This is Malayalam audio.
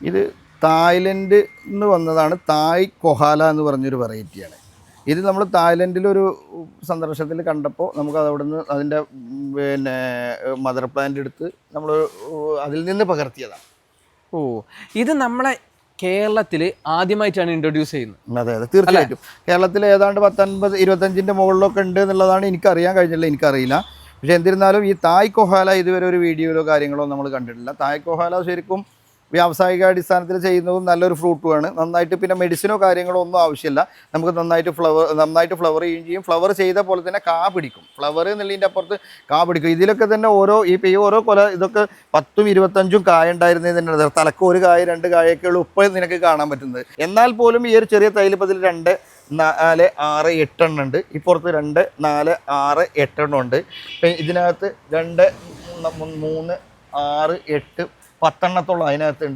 ഇത് തായ്ലൻഡ് നിന്ന് വന്നതാണ് തായ് കൊഹാല എന്ന് പറഞ്ഞൊരു വെറൈറ്റിയാണ്. ഇത് നമ്മൾ തായ്ലൻഡിലൊരു സന്ദർശനത്തിൽ കണ്ടപ്പോൾ നമുക്ക് അതവിടെ നിന്ന് അതിന്റെ പിന്നെ മദർ പ്ലാന്റ് എടുത്ത് നമ്മൾ അതിൽ നിന്ന് പകർത്തിയതാണ്. ഓ ഇത് നമ്മളെ കേരളത്തിൽ ആദ്യമായിട്ടാണ് ഇൻട്രൊഡ്യൂസ് ചെയ്യുന്നത്. അതെ അതെ തീർച്ചയായിട്ടും. കേരളത്തിൽ ഏതാണ്ട് പത്തൊൻപത് ഇരുപത്തഞ്ചിന്റെ മുകളിലൊക്കെ ഉണ്ട് എന്നുള്ളതാണ് എനിക്കറിയാൻ കഴിഞ്ഞില്ല എനിക്കറിയില്ല. പക്ഷേ എന്നിരുന്നാലും ഈ തായ് കൊഹാല ഇതുവരെ ഒരു വീഡിയോയിലോ കാര്യങ്ങളോ നമ്മൾ കണ്ടിട്ടില്ല. തായ് കൊഹാല ശരിക്കും വ്യാവസായിക അടിസ്ഥാനത്തിൽ ചെയ്യുന്നതും നല്ലൊരു ഫ്രൂട്ടുമാണ് നന്നായിട്ട് പിന്നെ മെഡിസിനോ കാര്യങ്ങളോ ഒന്നും ആവശ്യമില്ല. നമുക്ക് നന്നായിട്ട് ഫ്ലവർ നന്നായിട്ട് ഫ്ലവർ ചെയ്യുകയും ചെയ്യും. ഫ്ലവർ ചെയ്ത പോലെ തന്നെ കാ പിടിക്കും. ഫ്ലവർ എന്നുള്ളതിന്റെ അപ്പുറത്ത് കാ പിടിക്കും. ഇതിലൊക്കെ തന്നെ ഓരോ ഈ ഈ ഓരോ കൊല ഇതൊക്കെ പത്തും ഇരുപത്തഞ്ചും കായ ഉണ്ടായിരുന്നതിന്റെ തലക്ക് ഒരു കായ രണ്ട് കായൊക്കെ ഉള്ളൂ ഇപ്പോൾ നിനക്ക് കാണാൻ പറ്റുന്നത്. എന്നാൽ പോലും ഈ ഒരു ചെറിയ തൈലിപ്പത്തിൽ രണ്ട് നാല് ആറ് എട്ടെണ്ണം ഉണ്ട്. ഇപ്പുറത്ത് രണ്ട് നാല് ആറ് എട്ടെണ്ണം ഉണ്ട്. ഇതിനകത്ത് രണ്ട് മൂന്ന് ആറ് എട്ട് പത്തെണ്ണത്തോളം അതിനകത്തുണ്ട്.